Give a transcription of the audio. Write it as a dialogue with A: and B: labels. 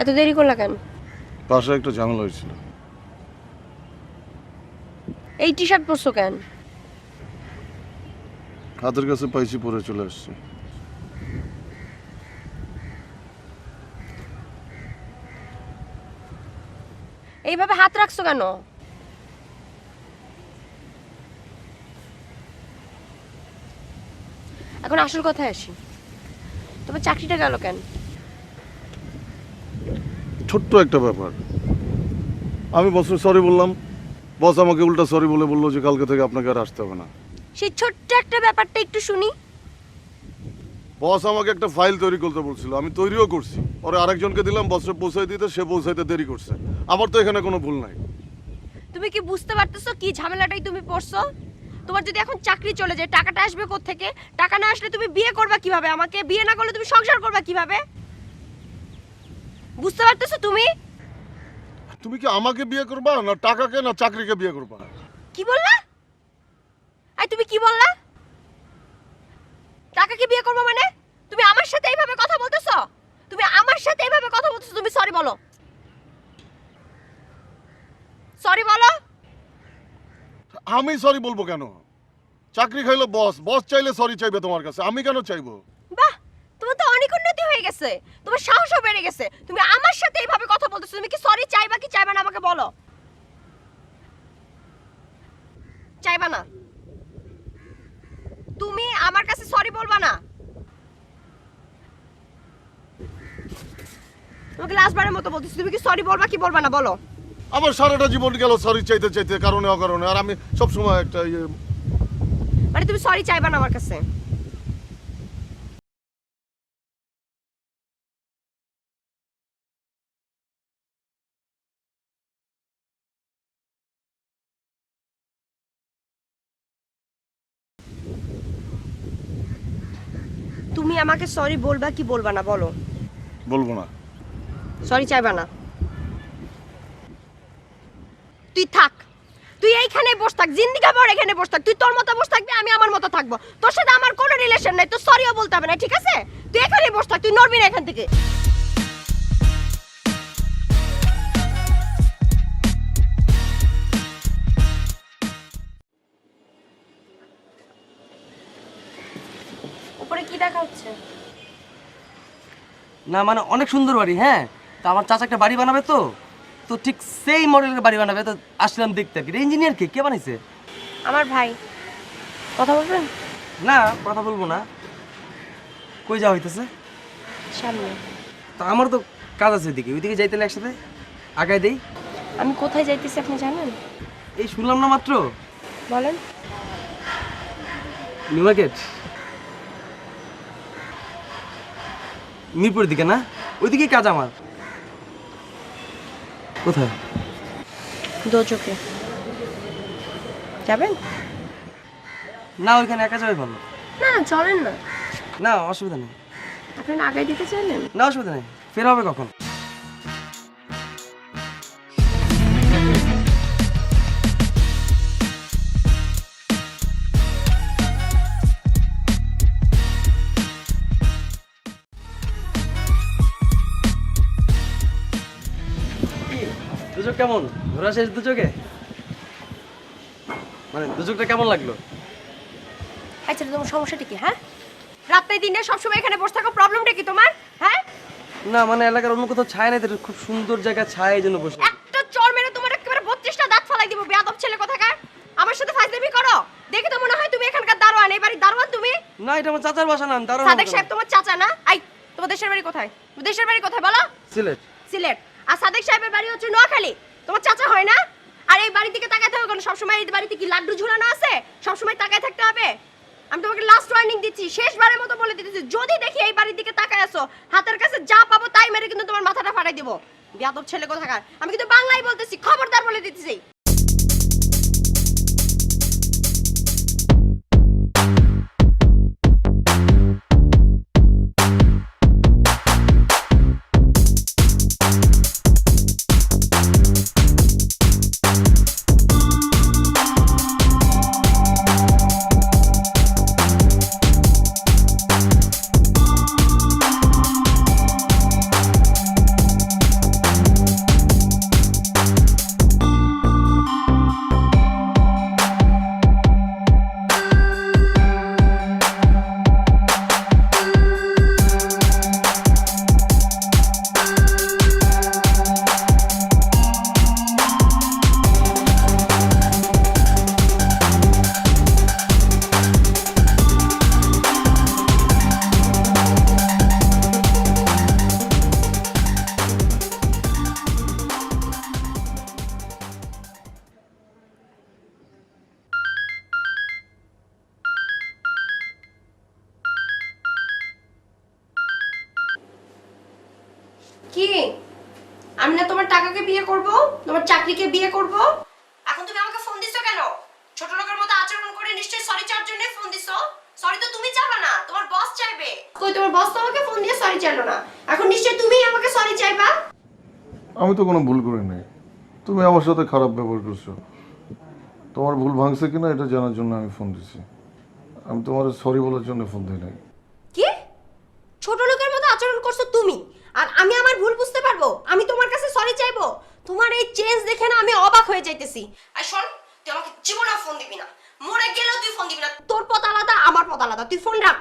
A: এত দেরি করলা কেন?
B: বাসায় একটা ঝামেলা হয়েছিল।
A: এই টি শার্ট পরছো কেন?
B: হাতের কাছে পাইছি পরে চলে আসছি।
A: এইভাবে হাত রাখছো কেন? এখন আসল কথায় আসি। তোমার চাকরিটা গেল কেন?
B: ছোট্ট একটা ব্যাপার। আমি বসে সরি বললাম। বস আমাকে উল্টা সরি বলে বলল যে কালকে থেকে আপনাকে আর আসতে হবে না।
A: সেই ছোট্ট একটা ব্যাপারটা একটু শুনি।
B: বস আমাকে একটা ফাইল তৈরি করতে বলছিল। আমি তৈরিও করছি। পরে আরেকজনকে দিলাম বসে পৌঁছাই দিতে সে পৌঁছাইতে দেরি করছে। আমার তো এখানে কোনো ভুল নাই।
A: তুমি কি বুঝতে পারতেছো কি ঝামেলাটাই তুমি পড়ছো? তোমার যদি এখন চাকরি চলে যায় টাকাটা আসবে থেকে টাকা না আসলে তুমি বিয়ে করবা কীভাবে? আমাকে বিয়ে না করলে তুমি সংসার করবা কীভাবে? বুঝতে পারতেছো তুমি?
B: তুমি কি আমাকে বিয়ে করবা না টাকাকে না চাকরিকে বিয়ে করবা?
A: কি বললা? আই তুমি কি বললা? টাকাকে বিয়ে করব মানে? তুমি আমার সাথে এইভাবে কথা বলতেছো? তুমি আমার সাথে এইভাবে কথা বলতেছো তুমি সরি বলো। সরি বলো।
B: আমি সরি বলব কেন? চাকরি খাইলো বস বস চাইলে সরি চাইবে তোমার কাছে আমি কেন চাইব?
A: হয়ে গেছে। তোমার সাহসও বেড়ে গেছে। তুমি আমার সাথে এইভাবে কথা বলতেছো তুমি কি সরি চাইবা কি চাইবা না আমাকে বলো। চাইবা না। তুমি আমার কাছে সরি বলবা না। তোমাকে লাস্টবারের মতো বলতেছি তুমি কি সরি বলবা কি বলবা না বলো।
B: আমার সারাটা জীবন গেল সরি চাইতে চাইতে কারণে অকারণে আর আমি সবসময় একটা ইয়ে
A: মানে তুমি সরি চাইবা না আমার কাছে। আমাকে সরি বলবা কি বলবা না বলো।
B: বলব না।
A: সরি চাইবা না। তুই থাক। তুই এইখানে বস থাক জিন্দিগা ভর এখানে বস থাক। তুই তোর মতো বস থাকবি আমি আমার মতো থাকব। তোর সাথে আমার কোনো রিলেশন নাই তো সরিও বলতে হবে না ঠিক আছে? তুই এখানে বস থাক তুই নড়বি না এখান থেকে।
C: না মানে অনেক সুন্দর বাড়ি হ্যাঁ? তো আমার চাচা একটা বাড়ি বানাবে তো। তো ঠিক সেই মডেলের বাড়ি বানাবে তো আসলাম দেখতে আর কি। ইঞ্জিনিয়ার কে? কে বানাইছে?
A: আমার ভাই। কথা বলবেন
C: না কথা বলব না। কই যাওয়া হইতেছে?
A: সামনে।
C: তো আমার তো কাজ আছে ওইদিকে ওইদিকে যাইতে হলে একসাথে? আগায় দেই।
A: আমি কোথায় যাইতেছি আপনি জানেন?
C: এই শুনলাম না মাত্র।
A: বলেন।
C: নিউ মার্কেট মিরপুরের দিকে না? ওইদিকে কাজ আমার। কোথায়?
A: দোচকে যাবেন?
C: না ওইখানে একা যাবে ভালো।
A: না না চলেন না।
C: না অসুবিধা নেই।
A: আপনি আগে দিতে চাইলেন?
C: না অসুবিধা নেই। ফের হবে কখন? কেমন? ঘোরা শেষ মানে কেমন লাগল?
A: আচ্ছা তোমার সমস্যাটা কি হ্যাঁ? রাত্রে দিনে সবসময় এখানে বসে থাকো প্রবলেমটা কি তোমার হ্যাঁ?
C: না মানে এলাকার অন্য কোথাও ছায় নাই তো খুব সুন্দর জায়গা ছায় এই জন্য বসে
A: একটা চর মেরে তোমার একেবারে বত্রিশটা দাঁত ফালাই দিব বেয়াদব ছেলে কোথাকার। আমার সাথে ফাজলামি করো। দেখে তো মনে হয় তুমি এখানকার দারোয়ান এই বাড়ির দারোয়ান তুমি।
C: না এটা আমার চাচার বাসা না তারও
A: সাদেক সাহেব তোমার চাচা না? আই তোমার দেশের বাড়ি কোথায়? দেশের বাড়ি কোথায় বলো?
C: সিলেট।
A: সিলেট। আর সাদেক সাহেবের বাড়ি হচ্ছে নোয়াখালী। তোমার চাচা হয় না? আর এই বাড়ির দিকে তাকাতে হবে কারণ সবসময় এই বাড়িতে কি লাড্ডু ঝুলানো আছে? সবসময় তাকায় থাকতে হবে। আমি তোমাকে লাস্ট ওয়ার্নিং দিচ্ছি, শেষবারের মতো বলে দিতেছি যদি দেখি এই বাড়ির দিকে তাকায় আসো হাতের কাছে যা পাবো তাই মেরে কিন্তু তোমার মাথাটা ফাটাই দেবো। বিয়াদব ছেলে কোথাকার? আমি কিন্তু বাংলায় বলতেছি, খবরদার বলে দিতেছি। কি? আমি না তোমার টাকাকে বিয়ে করব, তোমার চাকরিকে বিয়ে করব। এখন তুমি আমাকে ফোন দিছো কেন? ছোট লোকের মতো আচরণ করে নিশ্চয়ই সরি চার জন্য ফোন দিছো। সরি তো তুমি চাইবে না, তোমার বস চাইবে। কই, তোমার বস তো আমাকে ফোন দিয়ে সরি চাইলো না। এখন নিশ্চয়ই তুমিই আমাকে সরি চাইবা?
B: আমি তো কোনো ভুল করি নাই। তুমি আমার সাথে খারাপ ব্যবহার করছ। তোমার ভুল ভাঙছে কিনা এটা জানার জন্য আমি ফোন দিছি। আমি তোমার সরি বলার জন্য ফোন দিই নাই
A: কি ছোট লোকের মতো আচরণ করছ তুমি আর আমি আমার ভুল বুঝতে পারব আমি তোমার কাছে সরি চাইব তোমার এই চেঞ্জ দেখে না আমি অবাক হয়ে যাইতেছি। আর শোন তুই আমাকে জীবনে ফোন দিবি না। মরে গেলেও তুই ফোন দিবি না। তোর পথ আলাদা আমার পথ আলাদা। তুই ফোন রাখ।